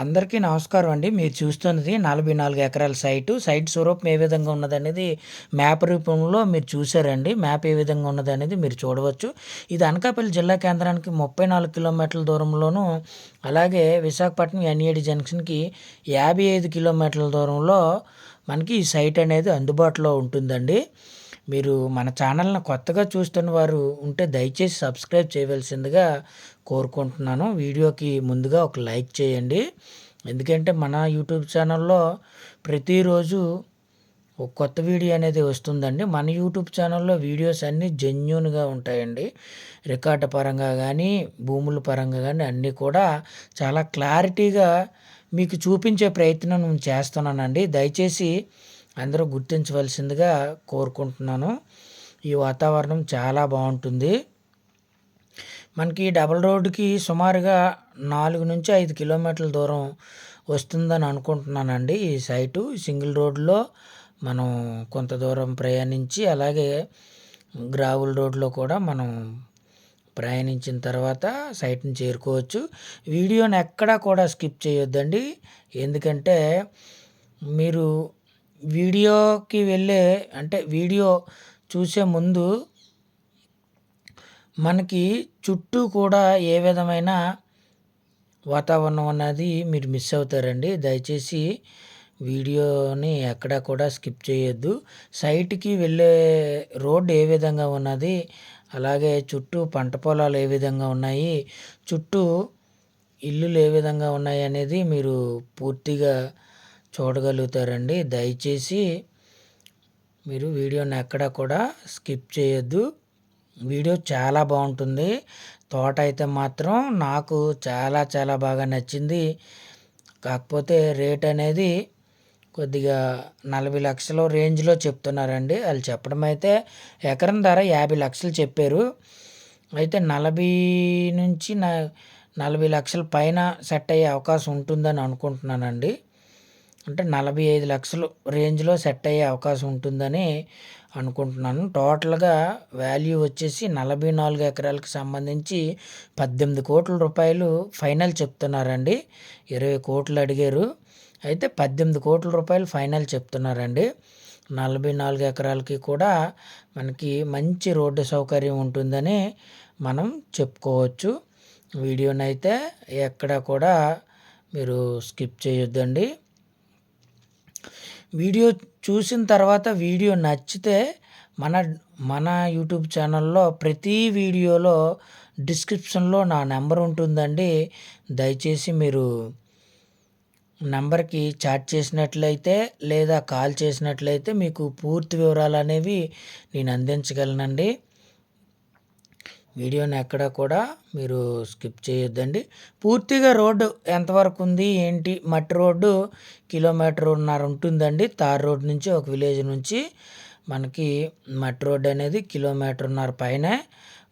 అందరికీ నమస్కారం అండి. మీరు చూస్తున్నది నలభై నాలుగు ఎకరాల సైటు. సైట్ స్వరూపం ఏ విధంగా ఉన్నదనేది మ్యాప్ రూపంలో మీరు చూసారండి మ్యాప్ ఏ విధంగా ఉన్నదనేది మీరు చూడవచ్చు. ఇది అనకాపల్లి జిల్లా కేంద్రానికి ముప్పై నాలుగు కిలోమీటర్ల దూరంలోను అలాగే విశాఖపట్నం ఎన్ఏడి జంక్షన్కి యాభై ఐదు కిలోమీటర్ల దూరంలో మనకి ఈ సైట్ అనేది అందుబాటులో ఉంటుందండి. మీరు మన ఛానల్ని కొత్తగా చూస్తున్న వారు ఉంటే దయచేసి సబ్స్క్రైబ్ చేయవలసిందిగా కోరుకుంటున్నాను. వీడియోకి ముందుగా ఒక లైక్ చేయండి. ఎందుకంటే మన యూట్యూబ్ ఛానల్లో ప్రతిరోజు ఒక కొత్త వీడియో అనేది వస్తుందండి. మన యూట్యూబ్ ఛానల్లో వీడియోస్ అన్నీ జెన్యున్గా ఉంటాయండి. రికార్డు పరంగా కానీ భూముల పరంగా కానీ అన్నీ కూడా చాలా క్లారిటీగా మీకు చూపించే ప్రయత్నం నేను చేస్తున్నానండి. దయచేసి అందరూ గుర్తించవలసిందిగా కోరుకుంటున్నాను. ఈ వాతావరణం చాలా బాగుంటుంది. మనకి డబల్ రోడ్డుకి సుమారుగా నాలుగు నుంచి ఐదు కిలోమీటర్ల దూరం వస్తుందని అనుకుంటున్నానండి ఈ సైటు. సింగిల్ రోడ్లో మనం కొంత దూరం ప్రయాణించి అలాగే గ్రావుల్ రోడ్లో కూడా మనం ప్రయాణించిన తర్వాత సైట్ని చేరుకోవచ్చు. వీడియోని ఎక్కడా కూడా స్కిప్ చేయొద్దండి. ఎందుకంటే మీరు వీడియోకి వెళ్ళే అంటే వీడియో చూసే ముందు మనకి చుట్టూ కూడా ఏ విధమైన వాతావరణం అన్నది మీరు మిస్ అవుతారండి. దయచేసి వీడియోని ఎక్కడా కూడా స్కిప్ చేయొద్దు. సైట్కి వెళ్ళే రోడ్ ఏ విధంగా ఉన్నది అలాగే చుట్టూ పంట పొలాలు ఏ విధంగా ఉన్నాయి చుట్టూ ఇల్లులు ఏ విధంగా ఉన్నాయి అనేది మీరు పూర్తిగా చూడగలుగుతారండి. దయచేసి మీరు వీడియోని ఎక్కడ కూడా స్కిప్ చేయొద్దు. వీడియో చాలా బాగుంటుంది. తోట అయితే మాత్రం నాకు చాలా చాలా బాగా నచ్చింది. కాకపోతే రేట్ అనేది కొద్దిగా నలభై లక్షల రేంజ్లో చెప్తున్నారండి. వాళ్ళు చెప్పడం అయితే ఎకరం ధర యాభై లక్షలు చెప్పారు. అయితే నలభై నుంచి నలభై లక్షల పైన సెట్ అయ్యే అవకాశం ఉంటుందని అనుకుంటున్నానండి. అంటే నలభై ఐదు లక్షలు రేంజ్లో సెట్ అయ్యే అవకాశం ఉంటుందని అనుకుంటున్నాను. టోటల్గా వాల్యూ వచ్చేసి నలభై నాలుగు ఎకరాలకు సంబంధించి పద్దెనిమిది కోట్ల రూపాయలు ఫైనల్ చెప్తున్నారండి. ఇరవై కోట్లు అడిగారు. అయితే పద్దెనిమిది కోట్ల రూపాయలు ఫైనల్ చెప్తున్నారండి. నలభై నాలుగు ఎకరాలకి కూడా మనకి మంచి రోడ్డు సౌకర్యం ఉంటుందని మనం చెప్పుకోవచ్చు. వీడియోనైతే ఎక్కడ కూడా మీరు స్కిప్ చేయొద్దండి. వీడియో చూసిన తర్వాత వీడియో నచ్చితే మన మన యూట్యూబ్ ఛానల్లో ప్రతి వీడియోలో డిస్క్రిప్షన్లో నా నెంబర్ ఉంటుందండి. దయచేసి మీరు నెంబర్కి చాట్ చేసినట్లయితే లేదా కాల్ చేసినట్లయితే మీకు పూర్తి వివరాలు అనేవి నేను అందించగలనండి. వీడియోని ఎక్కడ కూడా మీరు స్కిప్ చేయొద్దండి. పూర్తిగా రోడ్డు ఎంతవరకు ఉంది ఏంటి? మట్టి రోడ్డు కిలోమీటర్న్నర ఉంటుందండి. తార్ రోడ్ నుంచి ఒక విలేజ్ నుంచి మనకి మట్టి రోడ్డు అనేది కిలోమీటర్న్నర పైనే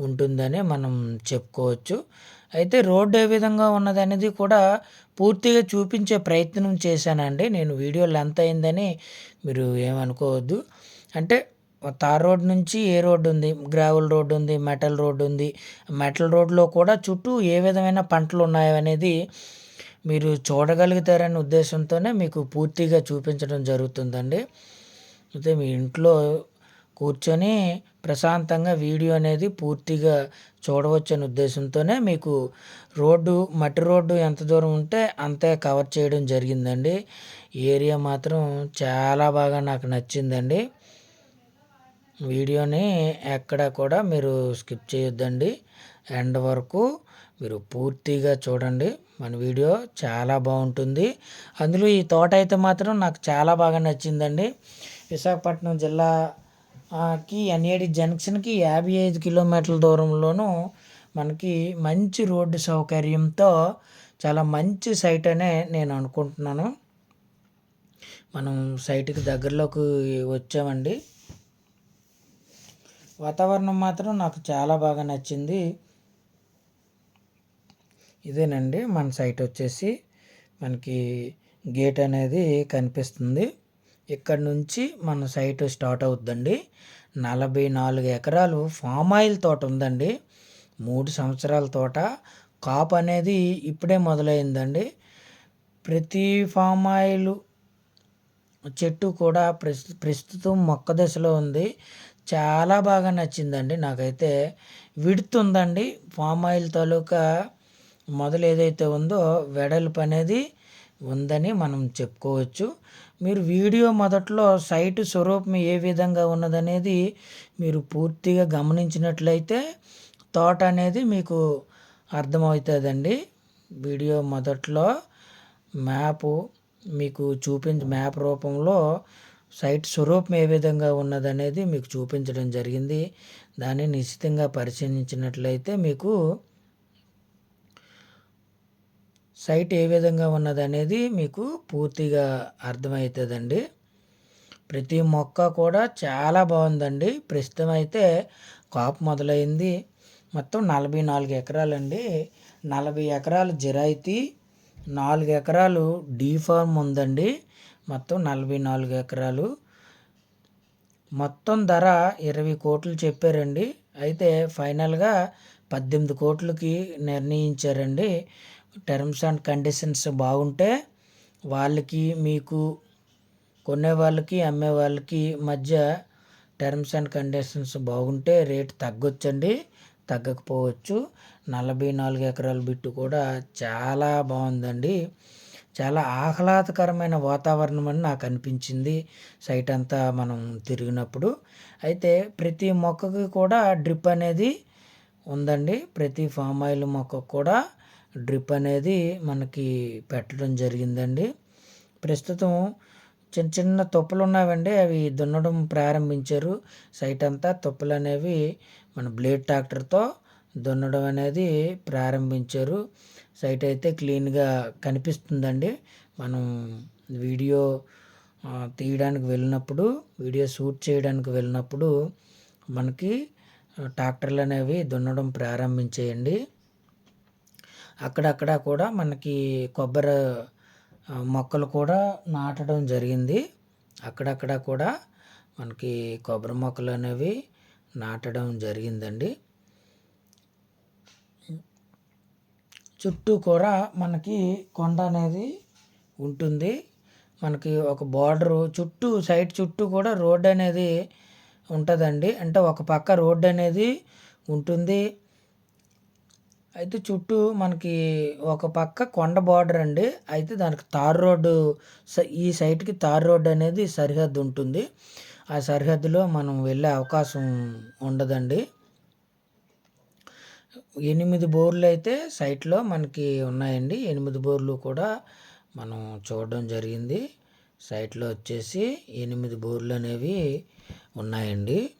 ఉంటుందని మనం చెప్పుకోవచ్చు. అయితే రోడ్డు ఏ విధంగా ఉన్నది అనేది కూడా పూర్తిగా చూపించే ప్రయత్నం చేశానండి. నేను వీడియో లెంత్ అయిందని మీరు ఏమనుకోవద్దు. అంటే తార్ రోడ్ నుంచి ఏ రోడ్డు ఉంది? గ్రావెల్ రోడ్డు ఉంది మెటల్ రోడ్డు ఉంది. మెటల్ రోడ్లో కూడా చుట్టూ ఏ విధమైన పంటలు ఉన్నాయనేది మీరు చూడగలుగుతారనే ఉద్దేశంతోనే మీకు పూర్తిగా చూపించడం జరుగుతుందండి. అయితే మీ ఇంట్లో కూర్చొని ప్రశాంతంగా వీడియో అనేది పూర్తిగా చూడవచ్చనే ఉద్దేశంతోనే మీకు రోడ్డు మట్టి రోడ్డు ఎంత దూరం ఉంటే అంతే కవర్ చేయడం జరిగిందండి. ఏరియా మాత్రం చాలా బాగా నాకు నచ్చిందండి. వీడియోని ఎక్కడ కూడా మీరు స్కిప్ చేయొద్దండి. ఎండ్ వరకు మీరు పూర్తిగా చూడండి. మన వీడియో చాలా బాగుంటుంది. అందులో ఈ తోట అయితే మాత్రం నాకు చాలా బాగా నచ్చిందండి. విశాఖపట్నం జిల్లాకి ఎన్ఏడి జంక్షన్కి యాభై ఐదు కిలోమీటర్ల దూరంలోనూ మనకి మంచి రోడ్డు సౌకర్యంతో చాలా మంచి సైట్ అనే నేను అనుకుంటున్నాను. మనం సైట్కి దగ్గరలోకి వచ్చామండి. వాతావరణం మాత్రం నాకు చాలా బాగా నచ్చింది. ఇదేనండి. మన సైట్ వచ్చేసి మనకి గేట్ అనేది కనిపిస్తుంది. ఇక్కడ నుంచి మన సైట్ స్టార్ట్ అవుతుందండి నలభై నాలుగు ఎకరాలు ఫామ్ ఆయిల్ తోట ఉందండి. మూడు సంవత్సరాల తోట. కాపు అనేది ఇప్పుడే మొదలైందండి. ప్రతి ఫామ్ ఆయిల్ చెట్టు కూడా ప్రస్ ప్రస్తుతం మొక్క దశలో ఉంది. చాలా బాగా నచ్చిందండి. నాకైతే విడుత్ ఉందండి. ఫామ్ ఆయిల్ తాలూకా మొదలు ఏదైతే ఉందో వెడల్పు అనేది ఉందని మనం చెప్పుకోవచ్చు. మీరు వీడియో మొదట్లో సైటు స్వరూపం ఏ విధంగా ఉన్నదనేది మీరు పూర్తిగా గమనించినట్లయితే తోట అనేది మీకు అర్థమవుతుందండి. వీడియో మొదట్లో మ్యాపు మీకు చూపించి మ్యాప్ రూపంలో సైట్ స్వరూపం ఏ విధంగా ఉన్నదనేది మీకు చూపించడం జరిగింది. దాన్ని నిశ్చితంగా పరిశీలించినట్లయితే మీకు సైట్ ఏ విధంగా ఉన్నదనేది మీకు పూర్తిగా అర్థమవుతుందండి. ప్రతి మొక్క కూడా చాలా బాగుందండి. ప్రస్తుతం అయితే కాపు మొదలైంది. మొత్తం నలభై నాలుగు ఎకరాలండి. నలభై ఎకరాలు జిరాయితీ నాలుగు ఎకరాలు డీ ఫార్మ్ ఉందండి. మొత్తం నలభై నాలుగు ఎకరాలు. మొత్తం ధర ఇరవై కోట్లు చెప్పారండి. అయితే ఫైనల్గా పద్దెనిమిది కోట్లకి నిర్ణయించారండి. టర్మ్స్ అండ్ కండిషన్స్ బాగుంటే వాళ్ళకి మీకు కొనే వాళ్ళకి అమ్మే వాళ్ళకి మధ్య టర్మ్స్ అండ్ కండిషన్స్ బాగుంటే రేట్ తగ్గొచ్చండి. తగ్గకపోవచ్చు. నలభై నాలుగు ఎకరాల బిట్టు కూడా చాలా బాగుందండి. చాలా ఆహ్లాదకరమైన వాతావరణం అని నాకు అనిపించింది. సైట్ అంతా మనం తిరిగినప్పుడు. అయితే ప్రతి మొక్కకి కూడా డ్రిప్ అనేది ఉందండి. ప్రతి ఫామ్ ఆయిల్ మొక్కకు కూడా డ్రిప్ అనేది మనకి పెట్టడం జరిగిందండి. ప్రస్తుతం చిన్న చిన్న తొప్పులు ఉన్నావండి అవి దున్నడం ప్రారంభించారు. సైట్ అంతా తొప్పులు అనేవి మన బ్లేడ్ ట్రాక్టర్తో దున్నడం అనేది ప్రారంభించారు. సైట్ అయితే క్లీన్గా కనిపిస్తుందండి. మనం వీడియో తీయడానికి వెళ్ళినప్పుడు వీడియో షూట్ చేయడానికి వెళ్ళినప్పుడు మనకి ట్రాక్టర్లు అనేవి దున్నడం ప్రారంభించేయండి. అక్కడక్కడ కూడా మనకి కొబ్బరి మొక్కలు కూడా నాటడం జరిగింది. అక్కడక్కడ కూడా మనకి కొబ్బరి మొక్కలు అనేవి నాటడం జరిగిందండి. చుట్టూ కూడా మనకి కొండ అనేది ఉంటుంది. మనకి ఒక బార్డరు చుట్టూ సైడ్ చుట్టూ కూడా రోడ్ అనేది ఉంటుందండి. అంటే ఒక పక్క రోడ్ అనేది ఉంటుంది. అయితే చుట్టూ మనకి ఒక పక్క కొండ బార్డర్ అండి. అయితే దానికి తార్ రోడ్డు ఈ సైట్కి తార్ రోడ్డు అనేది సరిహద్దు ఉంటుంది. ఆ సరిహద్దులో మనం వెళ్ళే అవకాశం ఉండదండి. ఎనిమిది బోర్లు అయితే సైట్లో మనకి ఉన్నాయండి. ఎనిమిది బోర్లు కూడా మనం చూడడం జరిగింది. సైట్లో వచ్చేసి ఎనిమిది బోర్లు అనేవి ఉన్నాయండి.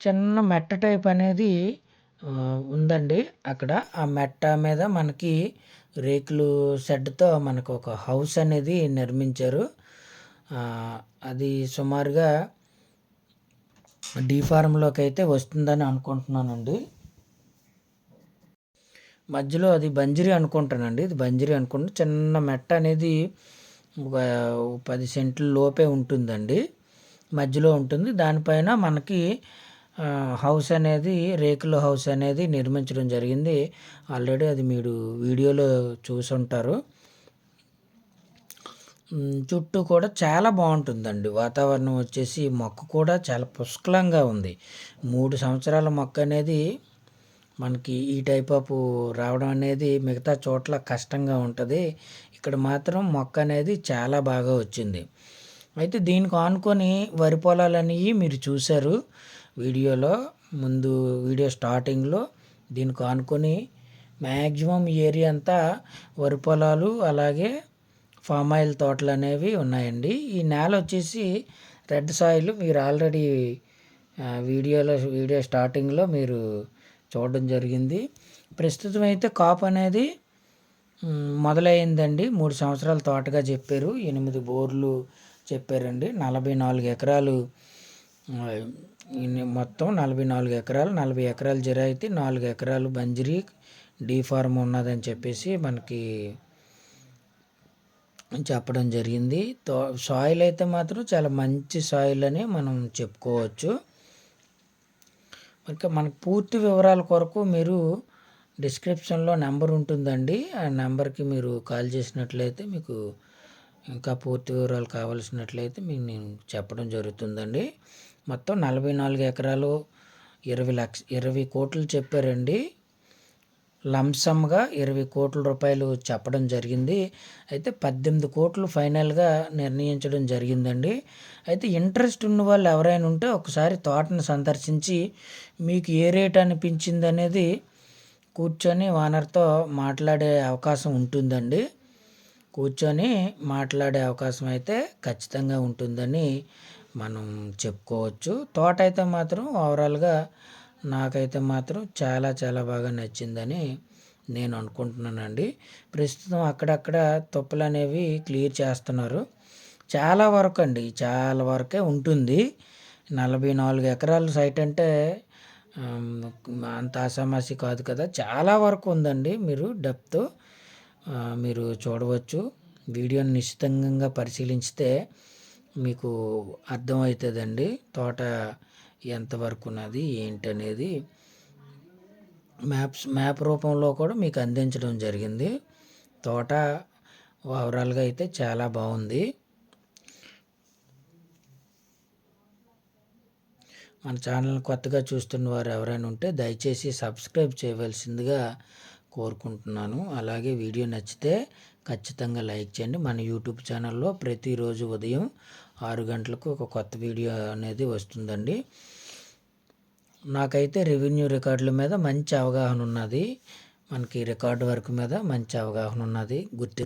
చిన్న మెట్ట టైప్ అనేది ఉందండి. అక్కడ ఆ మెట్ట మీద మనకి రేకులు షెడ్తో మనకు ఒక హౌస్ అనేది నిర్మించారు. అది సుమారుగా డీ ఫారంలోకి అయితే వస్తుందని అనుకుంటున్నానండి. మధ్యలో అది బంజరీ అనుకుంటానండి. ఇది బంజరీ అనుకుంటా. చిన్న మెట్ట అనేది ఒక పది సెంట్ల లోపే ఉంటుందండి. మధ్యలో ఉంటుంది. దానిపైన మనకి హౌస్ అనేది రేకుల హౌస్ అనేది నిర్మించడం జరిగింది. ఆల్రెడీ అది మీరు వీడియోలో చూసుంటారు. చుట్టూ కూడా చాలా బాగుంటుందండి. వాతావరణం వచ్చేసి మొక్క కూడా చాలా పుష్కలంగా ఉంది. మూడు సంవత్సరాల మొక్క అనేది మనకి ఈ టైప్ ఆఫ్ రావడం అనేది మిగతా చోట్ల కష్టంగా ఉంటుంది. ఇక్కడ మాత్రం మొక్క అనేది చాలా బాగా వచ్చింది. అయితే దీనికి ఆనుకొని వరి పొలాలు అనేవి మీరు చూశారు. వీడియోలో ముందు వీడియో స్టార్టింగ్లో దీనికి ఆనుకొని మ్యాక్సిమం ఏరియా అంతా వరి పొలాలు అలాగే ఫామ్ ఆయిల్ తోటలు అనేవి ఉన్నాయండి. ఈ నేల వచ్చేసి రెడ్ సాయిల్ మీరు ఆల్రెడీ వీడియోలో వీడియో స్టార్టింగ్లో మీరు చూడడం జరిగింది. ప్రస్తుతం అయితే కాప్ అనేది మొదలైందండి. మూడు సంవత్సరాల తోటగా చెప్పారు. ఎనిమిది బోర్లు చెప్పారండి. నలభై నాలుగు ఎకరాలు మొత్తం నలభై నాలుగు ఎకరాలు నలభై ఎకరాలు జిరాయితీ నాలుగు ఎకరాలు బంజరీ డీ ఫార్మ్ ఉన్నదని చెప్పేసి మనకి చెప్పడం జరిగింది. తో సాయిల్ అయితే మాత్రం చాలా మంచి సాయిల్ అని మనం చెప్పుకోవచ్చు. ఇంకా మనకు పూర్తి వివరాల కొరకు మీరు డిస్క్రిప్షన్లో నెంబర్ ఉంటుందండి. ఆ నెంబర్కి మీరు కాల్ చేసినట్లయితే మీకు ఇంకా పూర్తి వివరాలు కావాల్సినట్లయితే మీకు నేను చెప్పడం జరుగుతుందండి. మొత్తం నలభై నాలుగు ఎకరాలు ఇరవై లక్ష ఇరవై కోట్లు చెప్పారండి. లంసమ్గా ఇరవై కోట్ల రూపాయలు చెప్పడం జరిగింది. అయితే పద్దెనిమిది కోట్లు ఫైనల్గా నిర్ణయించడం జరిగిందండి. అయితే ఇంట్రెస్ట్ ఉన్న వాళ్ళు ఎవరైనా ఉంటే ఒకసారి తోటను సందర్శించి మీకు ఏ రేట్ అనిపించింది అనేది కూర్చొని ఓనర్తో మాట్లాడే అవకాశం ఉంటుందండి. కూర్చొని మాట్లాడే అవకాశం అయితే ఖచ్చితంగా ఉంటుందని మనం చెప్పుకోవచ్చు. తోట అయితే మాత్రం ఓవరాల్గా నాకైతే మాత్రం చాలా చాలా బాగా నచ్చిందని నేను అనుకుంటున్నానండి. ప్రస్తుతం అక్కడక్కడ తుప్పలు అనేవి క్లియర్ చేస్తున్నారు. చాలా వరకు అండి చాలా వరకే ఉంటుంది. నలభై నాలుగు ఎకరాల సైట్ అంటే అంత ఆసామాసి కాదు కదా. చాలా వరకు ఉందండి మీరు డెప్త్. మీరు చూడవచ్చు. వీడియోని నిశ్చితంగా పరిశీలించితే మీకు అర్థమవుతుందండి తోట ఎంతవరకు ఉన్నది ఏంటనేది. మ్యాప్స్ మ్యాప్ రూపంలో కూడా మీకు అందించడం జరిగింది. తోట ఓవరాల్గా అయితే చాలా బాగుంది. మన ఛానల్ కొత్తగా చూస్తున్న వారు ఎవరైనా ఉంటే దయచేసి సబ్స్క్రైబ్ చేయవలసిందిగా కోరుకుంటున్నాను. అలాగే వీడియో నచ్చితే ఖచ్చితంగా లైక్ చేయండి. మన యూట్యూబ్ ఛానల్లో ప్రతిరోజు ఉదయం ఆరు గంటలకు ఒక కొత్త వీడియో అనేది వస్తుందండి. నాకైతే రెవెన్యూ రికార్డుల మీద మంచి అవగాహన ఉన్నది. మనకి రికార్డు వర్క్ మీద మంచి అవగాహన ఉన్నది. గుర్తి